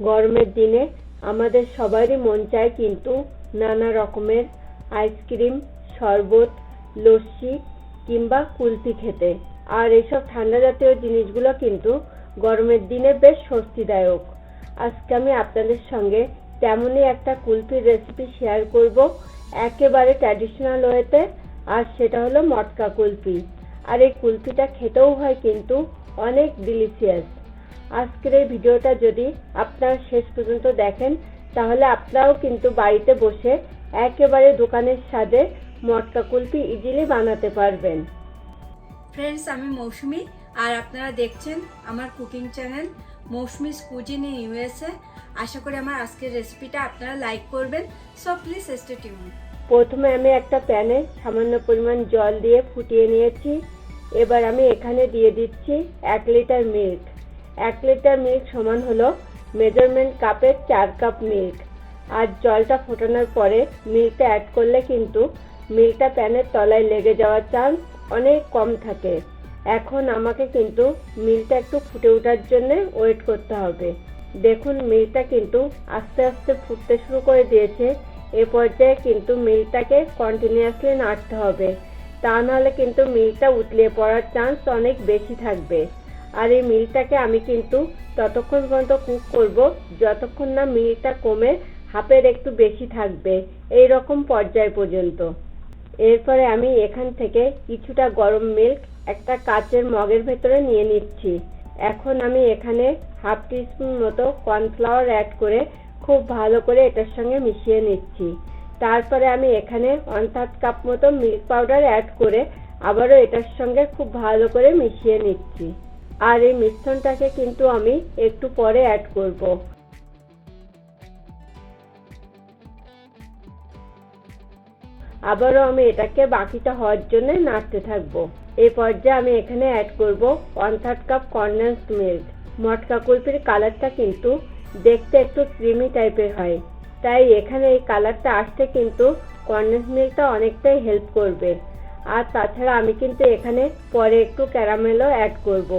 গরমের দিনে আমাদের সবারই মন চায় কিন্তু নানা রকমের আইসক্রিম, শরবত, লস্যি কিংবা কুলফি খেতে। আর এইসব ঠান্ডা জাতীয় জিনিসগুলো কিন্তু গরমের দিনে বেশ স্বস্তিদায়ক। আজকে আমি আপনাদের সঙ্গে তেমনই একটা কুলফির রেসিপি শেয়ার করব। একেবারে ট্র্যাডিশনাল ওয়েতে আর সেটা হলো মটকা কুলফি। আর এই কুলফিটা খেতেও হয় কিন্তু অনেক ডিলিশিয়াস আজকের এই ভিডিওটা যদি আপনারা শেষ পর্যন্ত দেখেন তাহলে আপনারাও কিন্তু বাড়িতে বসে একেবারে দোকানের স্বাদে মটকা কুলফি ইজিলি বানাতে পারবেন। ফ্রেন্ডস আমি মৌসুমি আর আপনারা দেখছেন আমার cooking channel Mousumi's cuisine in USA আশা করি আমার আজকের রেসিপিটা আপনারা লাইক করবেন সো প্লিজ স্টে টিউন প্রথমে আমি একটা প্যানে সামান্য পরিমাণ জল দিয়ে ফুটিয়ে নিয়েছি। এবার আমি এখানে দিয়ে দিচ্ছি এক লিটার মিল্ক এক লিটার মিল্ক সমান হলো মেজারমেন্ট কাপের চার কাপ মিল্ক আর জলটা ফোটানোর পরে মিল্কটা অ্যাড করলে কিন্তু মিল্কটা প্যানের তলায় লেগে যাওয়ার চান্স অনেক কম থাকে। এখন আমাকে কিন্তু মিল্কটা একটু ফুটে ওঠার জন্য ওয়েট করতে হবে। দেখুন মিল্কটা কিন্তু আস্তে আস্তে ফুটতে শুরু করে দিয়েছে। এ পর্যায়ে কিন্তু মিল্কটাকে কন্টিনিউয়াসলি নাড়তে হবে। তা নাহলে কিন্তু মিল্কটা উতলিয়ে পড়ার চান্স অনেক বেশি থাকবে। আর এই মিল্কটাকে আমি কিন্তু ততক্ষণ পর্যন্ত কুক করব। যতক্ষণ না মিল্কটা কমে, হাফের একটু বেশি থাকবে এই রকম পর্যায় পর্যন্ত। এরপরে আমি এখান থেকে কিছুটা গরম মিল্ক একটা কাচের মগের ভেতরে নিয়ে নিচ্ছি। এখন আমি এখানে হাফ টিস্পুন মতো কর্নফ্লাওয়ার অ্যাড করে খুব ভালো করে এটার সঙ্গে মিশিয়ে নিচ্ছি। তারপরে আমি এখানে ওয়ান থার্ড কাপ মতো মিল্ক পাউডার অ্যাড করে আবারও এটার সঙ্গে খুব ভালো করে মিশিয়ে নিচ্ছি। আর এই মিশ্রণটাকে কিন্তু আমি একটু পরে অ্যাড করব। আবারও আমি এটাকে বাকিটা হওয়ার জন্য নাড়তে থাকব। এই পর্যায়ে আমি এখানে অ্যাড করব one third cup condense milk মটকা কুলফির কালারটা কিন্তু দেখতে একটু ক্রিমি টাইপের হয়। তাই এখানে এই কালারটা আসতে কিন্তু কনডেন্স মিল্কটা অনেকটাই হেল্প করবে। আর তাছাড়া আমি কিন্তু এখানে পরে একটু ক্যারামেলও অ্যাড করব।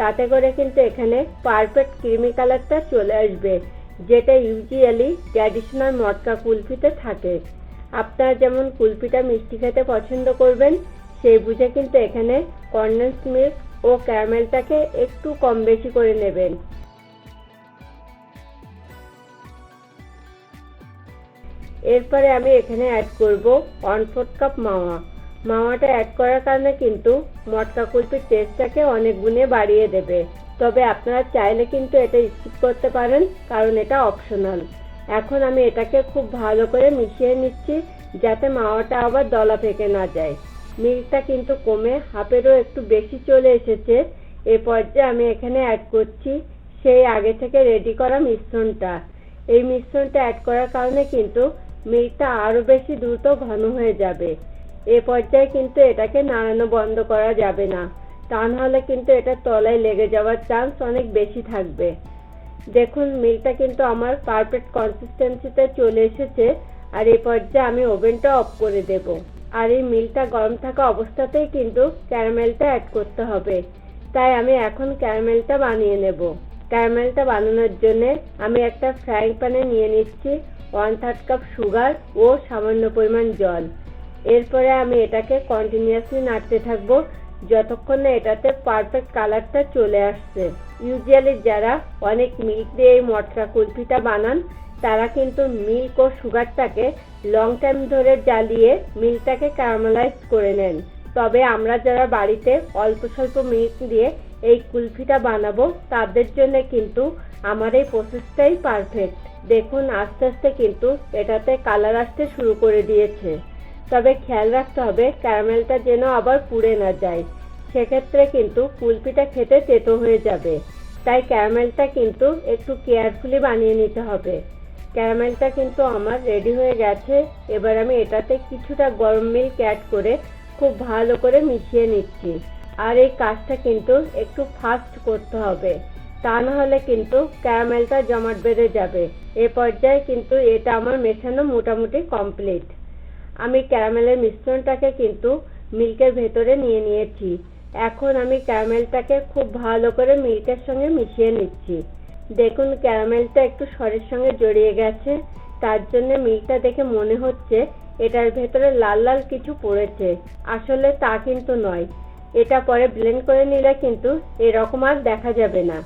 তাতে করে কিন্তু এখানে পারফেক্ট ক্রিমি কালারটা চলে আসবে, যেটা ইউজুয়ালি ট্র্যাডিশনাল মটকা কুলফিতে থাকে। আপনারা যেমন কুলফিটা মিষ্টি খেতে পছন্দ করবেন সেই বুঝে কিন্তু এখানে কনডেন্স মিল্ক ও ক্যারামেলটাকে একটু কম বেশি করে নেবেন। এরপরে আমি এখানে অ্যাড করব ওয়ান ফোর্থ কাপ মাওয়া। মাওয়াটা অ্যাড করার কারণে কিন্তু মটকা কুলফির টেস্টটাকে অনেক গুণে বাড়িয়ে দেবে। তবে আপনারা চাইলে কিন্তু এটা স্কিপ করতে পারেন, কারণ এটা অপশনাল এখন আমি এটাকে খুব ভালো করে মিশিয়ে নিচ্ছি, যাতে মাওয়াটা আবার দলা পেকে না যায়। মিল্কটা কিন্তু কমে, হাফেরও একটু বেশি চলে এসেছে। এ পর্যায়ে আমি এখানে অ্যাড করছি সেই আগে থেকে রেডি করা মিশ্রণটা। এই মিশ্রণটা অ্যাড করার কারণে কিন্তু মিল্কটা আরও বেশি দ্রুত ঘন হয়ে যাবে। এ পর্যায়ে কিন্তু এটাকে নাড়ানো বন্ধ করা যাবে না। তা নাহলে কিন্তু এটা তলায় লেগে যাওয়ার চান্স অনেক বেশি থাকবে। দেখুন মিল্কটা কিন্তু আমার পারফেক্ট কনসিস্টেন্সিতে চলে এসেছে আর এই পর্যায়ে আমি ওভেনটা অফ করে দেব। আর এই মিল্কটা গরম থাকা অবস্থাতেই কিন্তু ক্যারামেলটা অ্যাড করতে হবে। তাই আমি এখন ক্যারামেলটা বানিয়ে নেব। ক্যারামেলটা বানানোর জন্য আমি একটা ফ্রাইং প্যানে নিয়ে নিচ্ছি ওয়ান থার্ড কাপ সুগার ও সামান্য পরিমাণ জল। এরপরে আমি এটাকে কন্টিনিউয়াসলি নাড়তে থাকব, যতক্ষণ না এটাতে পারফেক্ট কালারটা চলে আসছে। ইউজুয়ালি যারা অনেক মিল্ক দিয়ে এই মটকা কুলফিটা বানান, তারা কিন্তু মিল্ক ও সুগারটাকে লং টাইম ধরে জ্বালিয়ে মিল্কটাকে ক্যারামেলাইজ করে নেন। তবে আমরা যারা বাড়িতে অল্প স্বল্প মিল্ক দিয়ে এই কুলফিটা বানাবো, তাদের জন্য কিন্তু আমার এই প্রসেসটাই পারফেক্ট দেখুন, আস্তে আস্তে কিন্তু এটাতে কালার আসতে শুরু করে দিয়েছে। তবে খেয়াল রাখতে হবে, ক্যারামেলটা যেন আবার পুড়ে না যায়। সেক্ষেত্রে কিন্তু কুলফিটা খেতে তেতো হয়ে যাবে। তাই ক্যারামেলটা কিন্তু একটু কেয়ারফুলি বানিয়ে নিতে হবে। ক্যারামেলটা কিন্তু আমার রেডি হয়ে গেছে। এবার আমি এটাতে কিছুটা গরম মিল্ক অ্যাড করে খুব ভালো করে মিশিয়ে নিচ্ছি। আর এই কাজটা কিন্তু একটু ফাস্ট করতে হবে। তা না হলে কিন্তু ক্যারামেলটা জমাট বেঁধে যাবে। এ পর্যায়ে কিন্তু এটা আমার মেশানো মোটামুটি কমপ্লিট। আমি ক্যারামেলের মিশ্রণটাকে কিন্তু মিল্কের ভেতরে নিয়ে নিয়েছি। এখন আমি ক্যারামেলটাকে খুব ভালো করে মিল্কের সঙ্গে মিশিয়ে নিচ্ছি। দেখুন, ক্যারামেলটা একটু সরের সঙ্গে জড়িয়ে গেছে। তার জন্য মিল্কটা দেখে মনে হচ্ছে এটার ভেতরে লাল লাল কিছু পড়েছে। আসলে তা কিন্তু নয়। এটা পরে ব্লেন্ড করে নিলে কিন্তু এরকম আর দেখা যাবে না।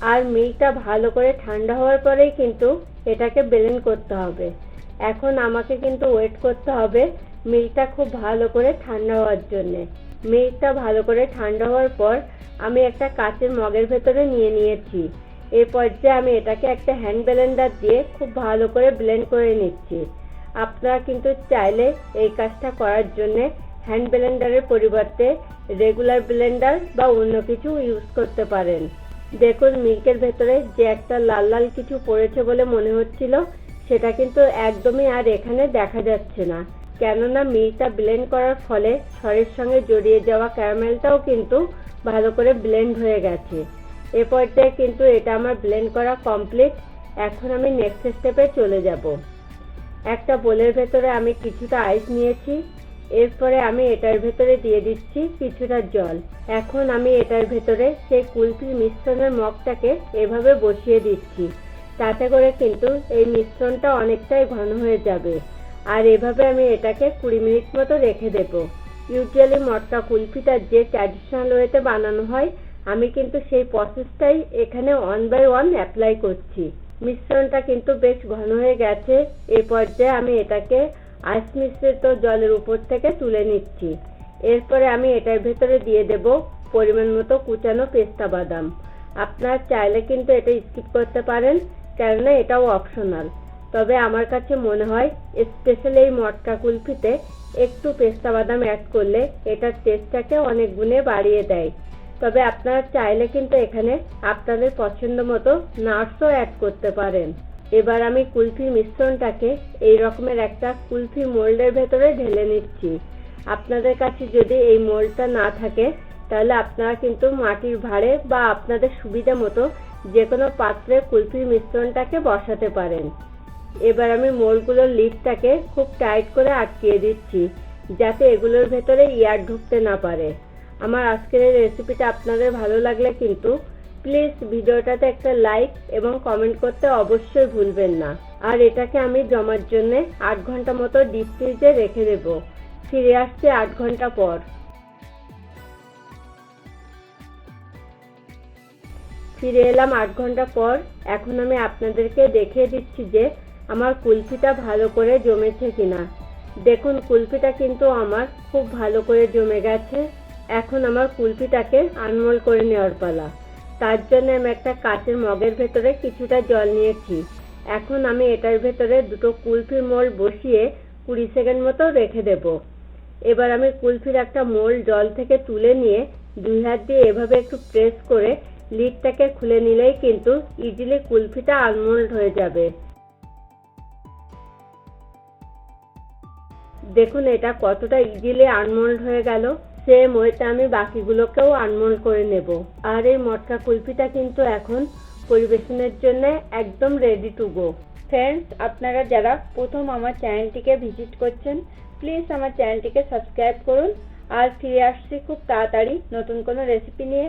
আর মিল্কটা ভালো করে ঠান্ডা হওয়ার পরেই কিন্তু এটাকে ব্লেন্ড করতে হবে। এখন আমাকে কিন্তু ওয়েট করতে হবে। মিল্কটা খুব ভালো করে ঠান্ডা হওয়ার জন্যে। মিল্কটা ভালো করে ঠান্ডা হওয়ার পর আমি একটা কাচের মগের ভেতরে নিয়ে নিয়েছি। এই পর্যায়ে আমি এটাকে একটা হ্যান্ড ব্লেন্ডার দিয়ে খুব ভালো করে ব্লেন্ড করে নিচ্ছি। আপনারা কিন্তু চাইলে এই কাজটা করার জন্যে হ্যান্ড ব্লেন্ডারের পরিবর্তে রেগুলার ব্লেন্ডার বা অন্য কিছু ইউজ করতে পারেন। দেখুন মিল্কের ভেতরে যে একটা লাল লাল কিছু পড়েছে বলে মনে হচ্ছিল সেটা কিন্তু একদমই আর এখানে দেখা যাচ্ছে না। কেননা মিল্কটা ব্লেন্ড করার ফলে সরের সঙ্গে জড়িয়ে যাওয়া ক্যারামেলটাও কিন্তু ভালো করে ব্লেন্ড হয়ে গেছে। এ পর্যায়ে কিন্তু এটা আমার ব্লেন্ড করা কমপ্লিট এখন আমি নেক্সট স্টেপে চলে যাব। একটা বোলের ভেতরে আমি কিছুটা আইস নিয়েছি। এরপরে আমি এটার ভেতরে দিয়ে দিচ্ছি কিছুটা জল। এখন আমি এটার ভেতরে সেই কুলফির মিশ্রণের মগটাকে এভাবে বসিয়ে দিচ্ছি। তাতে করে কিন্তু এই মিশ্রণটা অনেকটাই ঘন হয়ে যাবে। আর এভাবে আমি এটাকে কুড়ি মিনিট মতো রেখে দেব। ইউজুয়ালি মটকা কুলফিটা যে ট্র্যাডিশনাল ওয়েতে বানানো হয়, আমি কিন্তু সেই প্রসেসটাই এখানে ওয়ান বাই ওয়ান অ্যাপ্লাই করছি। মিশ্রণটা কিন্তু বেশ ঘন হয়ে গেছে। এই পর্যায়ে আমি এটাকে আইস মিশ্রিত জলের উপর থেকে তুলে নিচ্ছি। এরপরে আমি এটার ভেতরে দিয়ে দেব পরিমাণ মতো কুচানো পেস্তা বাদাম। আপনার চাইলে কিন্তু এটা স্কিপ করতে পারেন। কেননা এটাও অপশনাল তবে আমার কাছে মনে হয় স্পেশালি এই মটকা কুলফিতে একটু পেস্তা বাদাম অ্যাড করলে এটার টেস্টটাকে অনেক গুণে বাড়িয়ে দেয়। তবে আপনারা চাইলে কিন্তু এখানে আপনাদের পছন্দ মতো নাটসও অ্যাড করতে পারেন। এবার আমি কুলফির মিশ্রণটাকে এই রকমের একটা কুলফি মোল্ডের ভেতরে ঢেলে নিচ্ছি। আপনাদের কাছে যদি এই মোল্ডটা না থাকে, তাহলে আপনারা কিন্তু মাটির ভাঁড়ে বা আপনাদের সুবিধা মতো যে কোনো পাত্রে কুলফির মিশ্রণটাকে বসাতে পারেন। এবার আমি মোলগুলোর লিডটাকে খুব টাইট করে আটকিয়ে দিচ্ছি, যাতে এগুলোর ভেতরে ইয়ার ঢুকতে না পারে। আমার আজকের এই রেসিপিটা আপনাদের ভালো লাগলে কিন্তু প্লিজ ভিডিওটাতে একটা লাইক এবং কমেন্ট করতে অবশ্যই ভুলবেন না। আর এটাকে আমি জমার জন্য আট ঘণ্টা মতো ডিপ ফ্রিজে রেখে দেব। ফিরে আসছে আট ঘণ্টা পর। ফিরে এলাম আট ঘণ্টা পর। এখন আমি আপনাদেরকে দেখিয়ে দিচ্ছি যে আমার কুলফিটা ভালো করে জমেছে কিনা। দেখুন, কুলফিটা কিন্তু আমার খুব ভালো করে জমে গেছে। এখন আমার কুলফিটাকে আনমোল করে নেওয়ার পালা। তার জন্য আমি একটা কাচের মগের ভেতরে কিছুটা জল নিয়েছি। এখন আমি এটার ভেতরে দুটো কুলফির মোল বসিয়ে কুড়ি সেকেন্ড মতো রেখে দেব। এবার আমি কুলফির একটা মোল জল থেকে তুলে নিয়ে দুই হাত দিয়ে এভাবে একটু প্রেস করে লিডটাকে খুলে নিলেই কিন্তু ইজিলি কুলফিটা আনমোল্ড হয়ে যাবে। দেখুন এটা কতটা ইজিলি আনমোল্ড হয়ে গেল। সেম ওয়েতে আমি বাকিগুলোকেও আনমোল্ড করে নেব। আর এই মটকা কুলফিটা কিন্তু এখন পরিবেশনের জন্য একদম রেডি টু গো ফ্রেন্ডস আপনারা যারা প্রথম আমার চ্যানেলটিকে ভিজিট করছেন প্লিজ আমার চ্যানেলটিকে সাবস্ক্রাইব করুন। আর ফিরে আসছি খুব তাড়াতাড়ি নতুন কোনো রেসিপি নিয়ে।